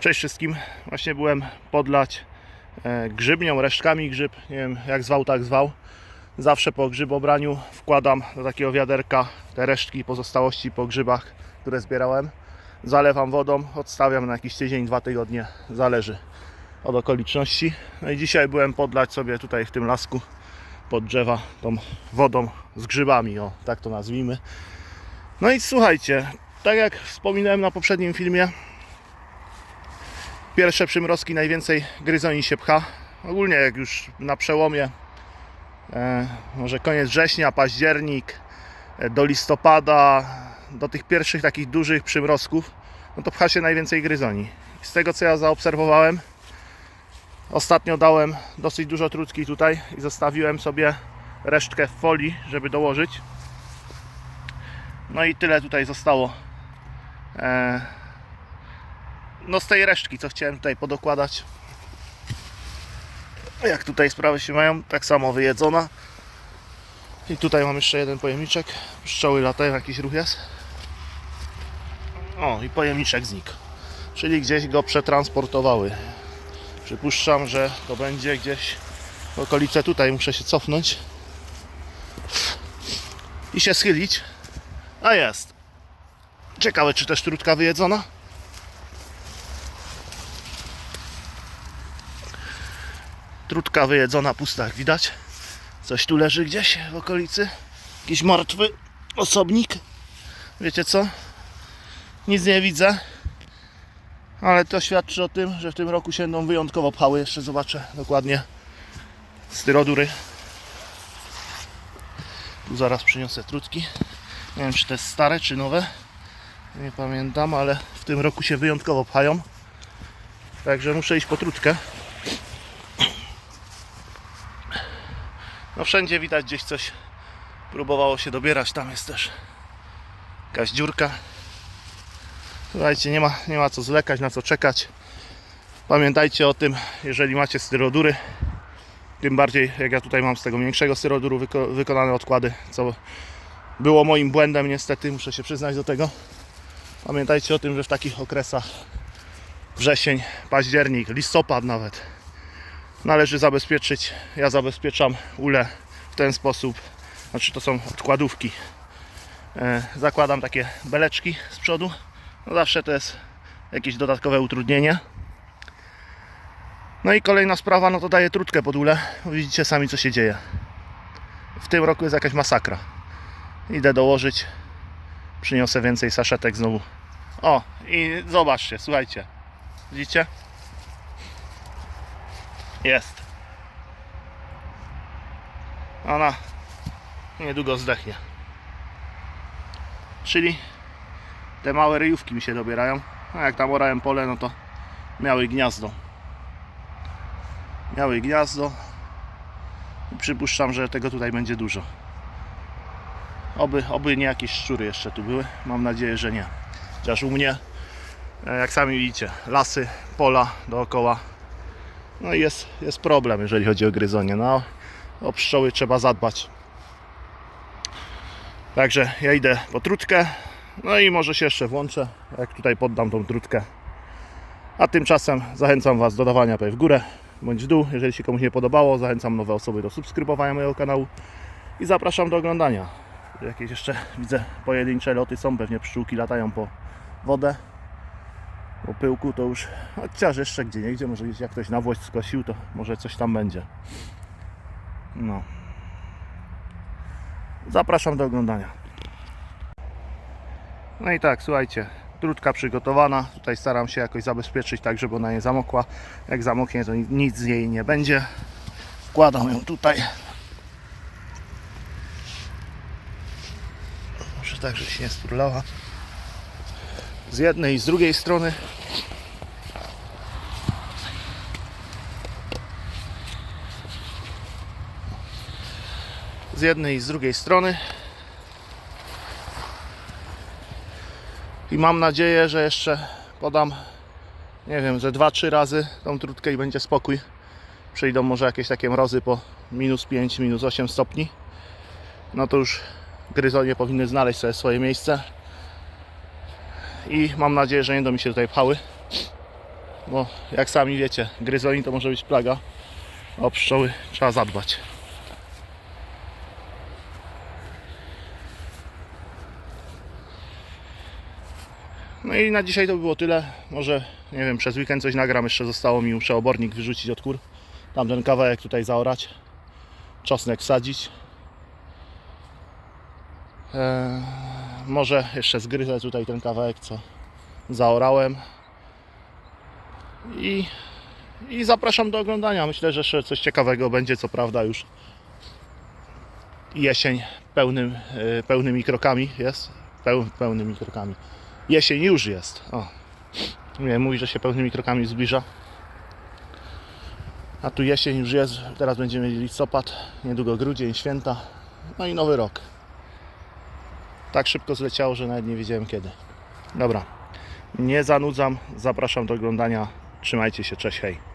Cześć wszystkim. Właśnie byłem podlać e, grzybnią, resztkami grzyb. Nie wiem jak zwał, tak zwał. Zawsze po grzybobraniu wkładam do takiego wiaderka te resztki, pozostałości po grzybach, które zbierałem. Zalewam wodą, odstawiam na jakiś tydzień, dwa tygodnie, zależy od okoliczności. No i dzisiaj byłem podlać sobie tutaj w tym lasku pod drzewa tą wodą z grzybami, o tak to nazwijmy. No i słuchajcie, tak jak wspominałem na poprzednim filmie, Pierwsze przymrozki najwięcej gryzoni się pcha. Ogólnie jak już na przełomie e, może koniec września, październik e, do listopada, do tych pierwszych takich dużych przymrozków, no to pcha się najwięcej gryzoni. Z tego co ja zaobserwowałem, ostatnio dałem dosyć dużo trutki tutaj i zostawiłem sobie resztkę w folii, żeby dołożyć. No i tyle tutaj zostało. E, no z tej resztki, co chciałem tutaj podokładać. Jak tutaj sprawy się mają, tak samo wyjedzona. I tutaj mam jeszcze jeden pojemniczek. Pszczoły latają, jakiś ruch jest. O, i pojemniczek znikł. Czyli gdzieś go przetransportowały. Przypuszczam, że to będzie gdzieś w okolice tutaj. Muszę się cofnąć i się schylić. A jest. Ciekawe, czy też trutka wyjedzona? Trutka wyjedzona, pusta jak widać. Coś tu leży gdzieś w okolicy. Jakiś martwy osobnik. Wiecie co? Nic nie widzę. Ale to świadczy o tym, że w tym roku się będą wyjątkowo pchały. Jeszcze zobaczę dokładnie styrodury. Tu zaraz przyniosę trutki. Nie wiem czy to jest stare czy nowe. Nie pamiętam, ale w tym roku się wyjątkowo pchają. Także muszę iść po trutkę. No wszędzie widać gdzieś coś próbowało się dobierać. Tam jest też jakaś dziurka. Słuchajcie, nie ma, nie ma co zwlekać, na co czekać. Pamiętajcie o tym, jeżeli macie styrodury. Tym bardziej, jak ja tutaj mam z tego większego styroduru wyko wykonane odkłady, co było moim błędem niestety, muszę się przyznać do tego. Pamiętajcie o tym, że w takich okresach wrzesień, październik, listopad nawet należy zabezpieczyć. Ja zabezpieczam ule w ten sposób. Znaczy to są odkładówki. E, zakładam takie beleczki z przodu. No zawsze to jest jakieś dodatkowe utrudnienie. No i kolejna sprawa, no to daję trutkę pod ule. Widzicie sami co się dzieje. W tym roku jest jakaś masakra. Idę dołożyć. Przyniosę więcej saszetek znowu. O, i zobaczcie, słuchajcie. Widzicie? Jest. Ona niedługo zdechnie. Czyli te małe ryjówki mi się dobierają. A jak tam orałem pole, no to miały gniazdo. Miały gniazdo. I przypuszczam, że tego tutaj będzie dużo. Oby, oby nie jakieś szczury jeszcze tu były. Mam nadzieję, że nie. Chociaż u mnie, e, jak sami widzicie, lasy, pola dookoła no i jest, jest problem, jeżeli chodzi o gryzonie. No, o pszczoły trzeba zadbać. Także ja idę po trutkę. No i może się jeszcze włączę, jak tutaj poddam tą trutkę. A tymczasem zachęcam Was do dawania w górę bądź w dół. Jeżeli się komuś nie podobało, zachęcam nowe osoby do subskrybowania mojego kanału i zapraszam do oglądania. Jakieś jeszcze widzę pojedyncze loty są, pewnie pszczółki latają po wodę. Po pyłku to już, chociaż jeszcze gdzie niegdzie, może gdzieś jak ktoś nawłoś skosił, to może coś tam będzie. No. Zapraszam do oglądania. No i tak, słuchajcie, trutka przygotowana. Tutaj staram się jakoś zabezpieczyć tak, żeby ona nie zamokła. Jak zamoknie, to nic z jej nie będzie. Wkładam ją tutaj. Może tak, żeby się nie sturlała. Z jednej i z drugiej strony. Z jednej i z drugiej strony. I mam nadzieję, że jeszcze podam, nie wiem, że 2-3 razy tą trutkę i będzie spokój. Przyjdą może jakieś takie mrozy po minus 5, minus 8 stopni. No to już gryzonie powinny znaleźć sobie swoje miejsce. I mam nadzieję, że nie będą mi się tutaj pchały. bo jak sami wiecie, gryzoni to może być plaga, a o pszczoły trzeba zadbać. No i na dzisiaj to by było tyle. Może, nie wiem, przez weekend coś nagram. Jeszcze zostało mi muszę obornik wyrzucić od kur. Tamten kawałek tutaj zaorać. Czosnek wsadzić. Eee, może jeszcze zgryzę tutaj ten kawałek, co zaorałem. I, I zapraszam do oglądania. Myślę, że jeszcze coś ciekawego będzie. Co prawda już jesień pełnym, e, pełnymi krokami jest. Peł, pełnymi krokami. Jesień już jest. O. Nie, mówi, że się pełnymi krokami zbliża. A tu jesień już jest. Teraz będziemy mieli listopad, niedługo grudzień, święta. No i nowy rok. Tak szybko zleciało, że nawet nie wiedziałem kiedy. Dobra. Nie zanudzam. Zapraszam do oglądania. Trzymajcie się. Cześć, hej.